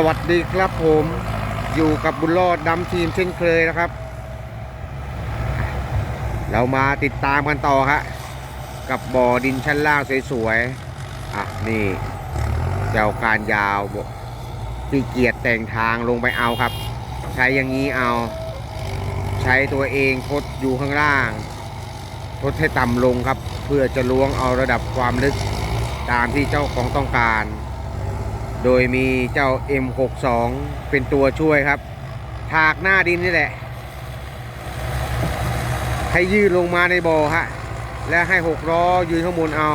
สวัสดีครับผมอยู่กับบุญรอดดำทีมเช่นเคยนะครับ เรามาติดตามกันต่อฮะกับบ่อดินชั้นล่างสวยๆอะนี่เจ้าการยาวที่เกียรติแต่งทางลงไปเอาครับ ใช้อย่างนี้เอา ใช้ตัวเองทดอยู่ข้างล่าง ทดให้ต่ำลงครับ เพื่อจะล้วงเอาระดับความลึกตามที่เจ้าของต้องการ โดยมีเจ้า M62 เป็นตัวช่วยครับ ถากหน้าดินนี่แหละ ให้ยืดลงมาในบ่อฮะ และให้หกล้อยืนข้างบนเอา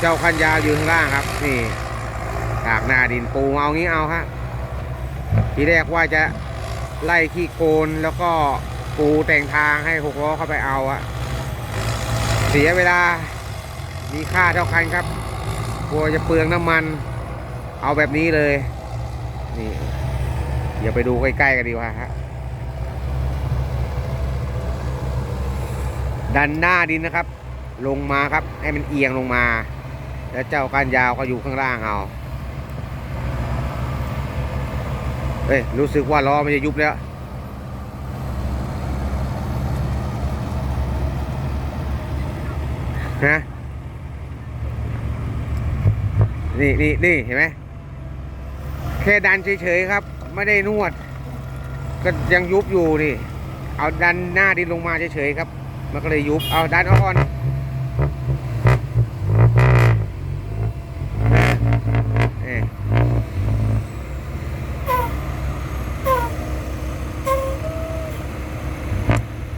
เจ้าคันยาวยืนข้างล่างครับ นี่ ถากหน้าดินปูเอางี้เอาฮะ ทีแรกว่าจะไล่ขี้โกนแล้วก็ปูแต่งทางให้หกล้อเข้าไปเอาอะเสียเวลามีค่าเท่าคันครับ กลัวจะเปลืองน้ำมัน เอาแบบนี้เลย นี่ เดี๋ยวไปดูใกล้ๆกันดีกว่าฮะดันหน้าดินนะครับ ลงมาครับ ให้มันเอียงลงมา แล้วเจ้าก้านยาวก็อยู่ข้างล่างเอาเฮ้ยรู้สึกว่าล้อมันจะยุบแล้วฮะนี่นี่นี่เห็นไหม แค่ดันเฉยๆครับ ไม่ได้นวด ก็ยังยุบอยู่นี่เอาดันหน้าดินลงมาเฉยๆครับ มันก็เลยยุบเอาดันเอาก่อนเอ้ย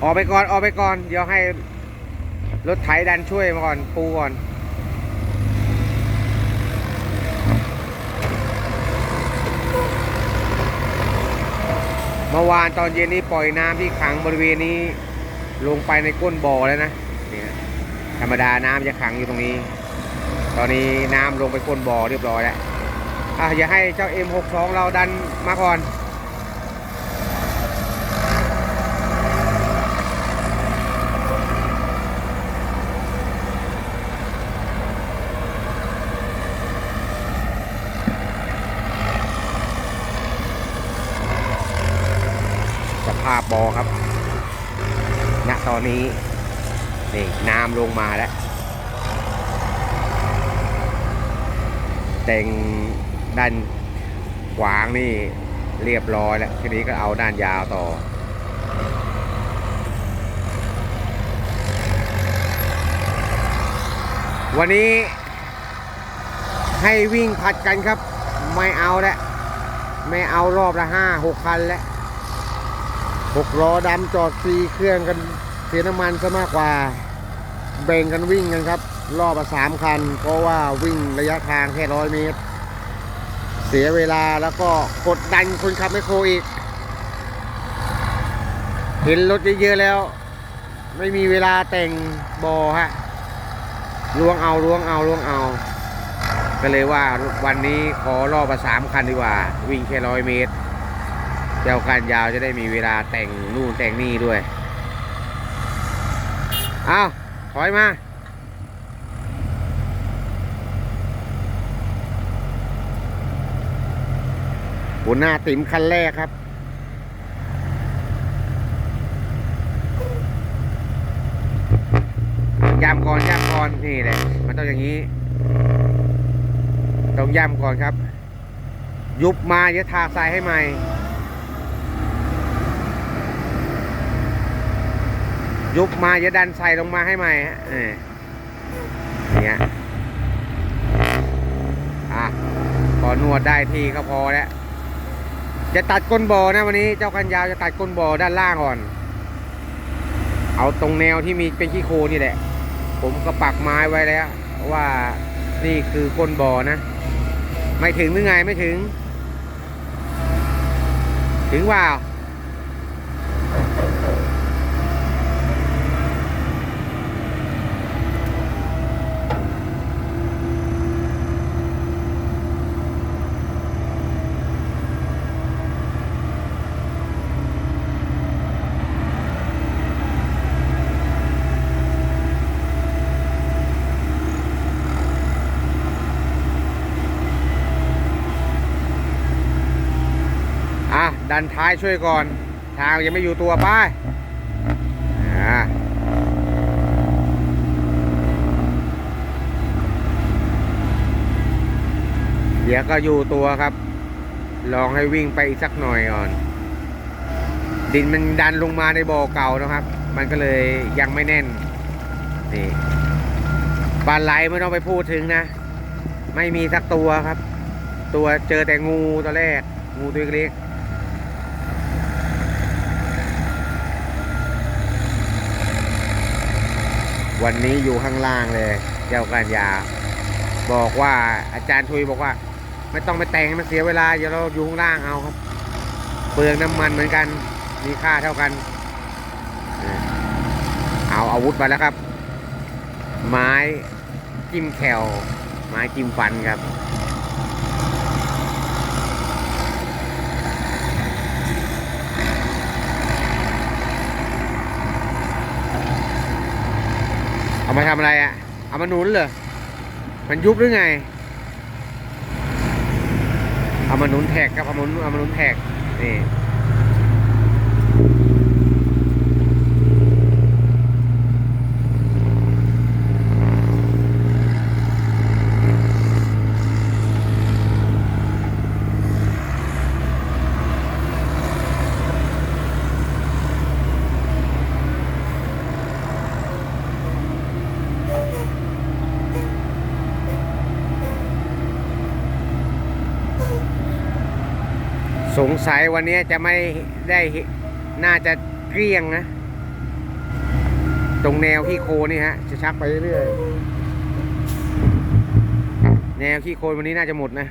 ออกไปก่อนออกไปก่อน เดี๋ยวให้รถไถดันช่วยมาก่อน ปูก่อน มื่อวานตอนเย็นนี้ปล่อยน้ำที่ขังบริเวณนี้ ลงไปในก้นบ่อแล้วนะนี่ยธรรมดาน้ำจะขังอยู่ตรงนี้ ตอนนี้น้ำลงไปก้นบ่อเรียบร้อยแล้วอะอย่าให้เจ้า M62 เราดันมาก่อน สภาพบอครับ ณ ตอนนี้ นี่น้ำลงมาแล้ว แต่งด้านขวางนี่เรียบร้อยแล้ว ทีนี้ก็เอาด้านยาวต่อวันนี้ให้วิ่งผัดกันครับ ไม่เอาแล้วไม่เอารอบละห้าหกคันแล้ว หกล้อดำจอดฟรีเครื่องกันเสียน้ำมันซะมากกว่า แบ่งกันวิ่งกันครับ รอบละสามคัน เพราะว่าวิ่งระยะทางแค่ร้อยเมตร เสียเวลาแล้วก็กดดันคนขับไมโครอีก เห็นรถเยอะๆแล้ว ไม่มีเวลาแต่งบอฮะล้วงเอาล้วงเอาล้วงเอา ก็เลยว่าวันนี้ขอรอบละสามคันดีกว่า วิ่งแค่ร้อยเมตร เจ้าการยาวจะได้มีเวลาแต่งนู่นแต่งนี่ด้วย เอาถอยมา หัวหน้าติ๋มคันแรกครับย่ำก่อนย่ำก่อนนี่แหละ มันต้องอย่างนี้ ต้องย่ำก่อนครับ ยุบมาเดี๋ยวทาทรายให้ใหม่ ยุบมาจะดันใส่ลงมาให้ใหม่ฮะเอออย่ย อะพอนวดได้ทีก็พอแล้ว จะตัดก้นบ่อนะวันนี้เจ้ากันยาวจะตัดก้นบ่อด้านล่างก่อน เอาตรงแนวที่มีเป็นขี้โคลนนี่แหละ ผมก็ปักไม้ไว้แล้ว ว่านี่คือก้นบ่อนะ ไม่ถึงหรือไงไม่ถึง ถึงว่า ดันท้ายช่วยก่อน ทางยังไม่อยู่ตัวป้ายเดี๋ยวก็อยู่ตัวครับ ลองให้วิ่งไปอีกสักหน่อยก่อน ดินมันดันลงมาในบ่อเก่านะครับ มันก็เลยยังไม่แน่น นี่ปลาไหลไม่ต้องไปพูดถึงนะ ไม่มีสักตัวครับ ตัวเจอแต่งูตัวแรก งูตัวเล็ก วันนี้อยู่ข้างล่างเลยเจ้ากัญญาบอกว่าอาจารย์ชุยบอกว่า ไม่ต้องไปแต่งให้มันเสียเวลาเดี๋ยวเราอยู่ข้างล่างเอาครับ เปลืองน้ำมันเหมือนกัน มีค่าเท่ากัน เอาอาวุธมาแล้วครับ ไม้จิ้มแคลไม้จิ้มฟันครับ เอามาทำอะไรอะ่ะ เอามาหนุนเหรอ มันยุบหรือไง เอามาหนุนแท็กครับ เอามาหนุนเอามาหนุนแท็กนี่ สงสัยวันนี้จะไม่ได้น่าจะเกลี้ยงนะ ตรงแนวขี้โคนี่ฮะ จะชักไปเรื่อยแนวขี้โคลนวันนี้น่าจะหมดนะ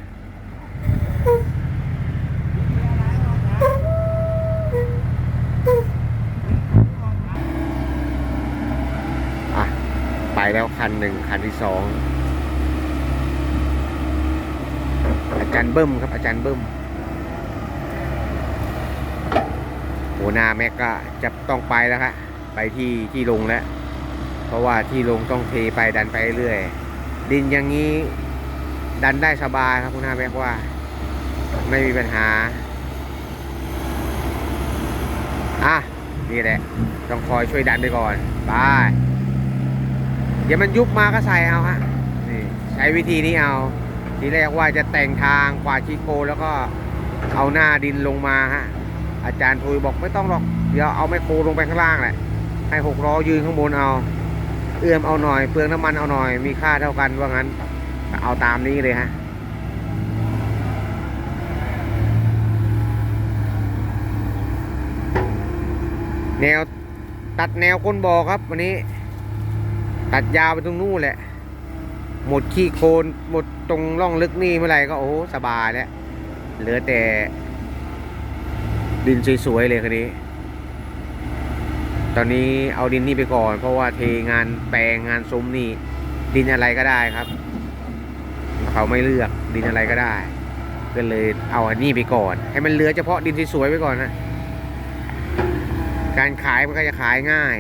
อะไปแล้วคันหนึ่งคันที่สอง อาจารย์เบิ้มครับอาจารย์เบิ้ม หัวหน้าแม็กก็จะต้องไปแล้วครับไปที่ที่ลงแล้ว เพราะว่าที่ลงต้องเทไปดันไปเรื่อย ดินอย่างนี้ดันได้สบายครับหัวหน้าแม็กว่า ไม่มีปัญหา อะ นี่แหละ ต้องคอยช่วยดันไปก่อนไปเดี๋ยวมันยุบมาก็ใส่เอาฮะนี่ใช้วิธีนี้เอา ทีแรกว่าจะแต่งทางกวาดชีโคแล้วก็เอาหน้าดินลงมาฮะ อาจารย์ทุยบอกไม่ต้องหรอก เดี๋ยวเอาไมโครลงไปข้างล่างแหละ ให้หกล้อยืนข้างบนเอา เอื้อมเอาหน่อย เปลืองน้ำมันเอาหน่อย มีค่าเท่ากันว่างั้น เอาตามนี้เลยฮะแนวตัดแนวก้นบ่อครับ วันนี้ ตัดยาวไปตรงนู้นแหละ หมดขี้โคลนหมดตรงร่องลึกนี่เมื่อไหร่ก็โอ้สบายแล้วเหลือแต่ ดินสวยๆเลยคันนี้ ตอนนี้เอาดินนี่ไปก่อน เพราะว่าเทงานแปลงงานซุ้มนี่ ดินอะไรก็ได้ครับ เขาไม่เลือกดินอะไรก็ได้ ก็เลยเอาอันนี้ไปก่อน ให้มันเหลือเฉพาะดินสวยๆไปก่อนนะ การขายมันก็จะขายง่าย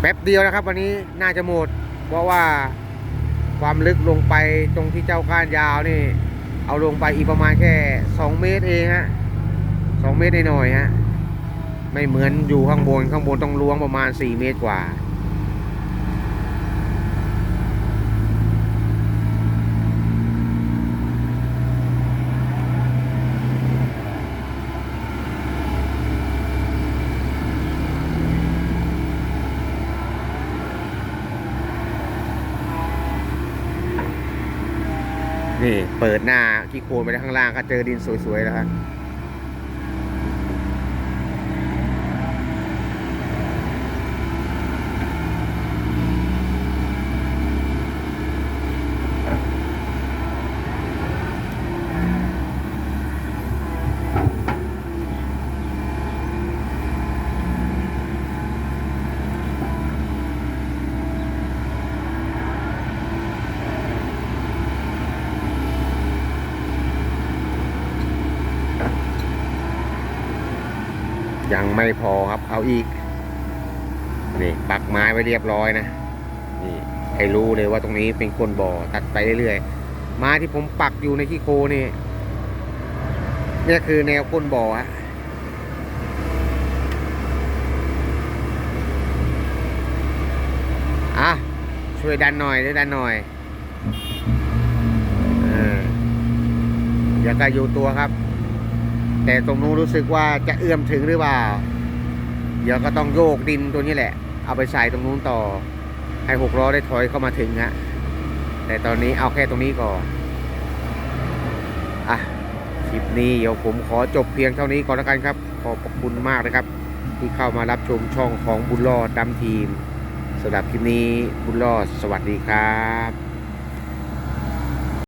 แป๊บเดียวนะครับ วันนี้น่าจะหมด เพราะว่า ความลึกลงไปตรงที่เจ้าก้านยาวนี่ เอาลงไปอีกประมาณแค่ 2 เมตรเองฮะ2เมตรหน่อยๆฮะไม่เหมือนอยู่ข้างบนข้างบนต้องล้วงประมาณ 4 เมตรกว่า นี่เปิดหน้าที่โคนไปข้างล่างก็เจอดินสวยๆแล้วครับ ยังไม่พอครับ เอาอีก นี่ปักไม้ไว้เรียบร้อยนะ นี่ให้รู้เลยว่าตรงนี้เป็นก้นบ่อตัดไปเรื่อยๆมาที่ผมปักอยู่ในที่โคนี่นี่คือแนวก้นบ่อฮะอะ ช่วยดันหน่อยช่วยดันหน่อยออย่ากระยูตัวครับ แต่ตรงนู้นรู้สึกว่าจะเอื้อมถึงหรือเปล่า เดี๋ยวก็ต้องโยกดินตัวนี้แหละ เอาไปใส่ตรงนู้นต่อ ให้หกล้อได้ถอยเข้ามาถึงฮะแต่ตอนนี้เอาแค่ตรงนี้ก่อนอะคลิปนี้เดี๋ยวผมขอจบเพียงเท่านี้ก่อนแล้วกันครับ ขอบคุณมากนะครับ ที่เข้ามารับชมช่องของบุญรอดดำทีมสำหรับคลิปนี้บุญรอดสวัสดีครับ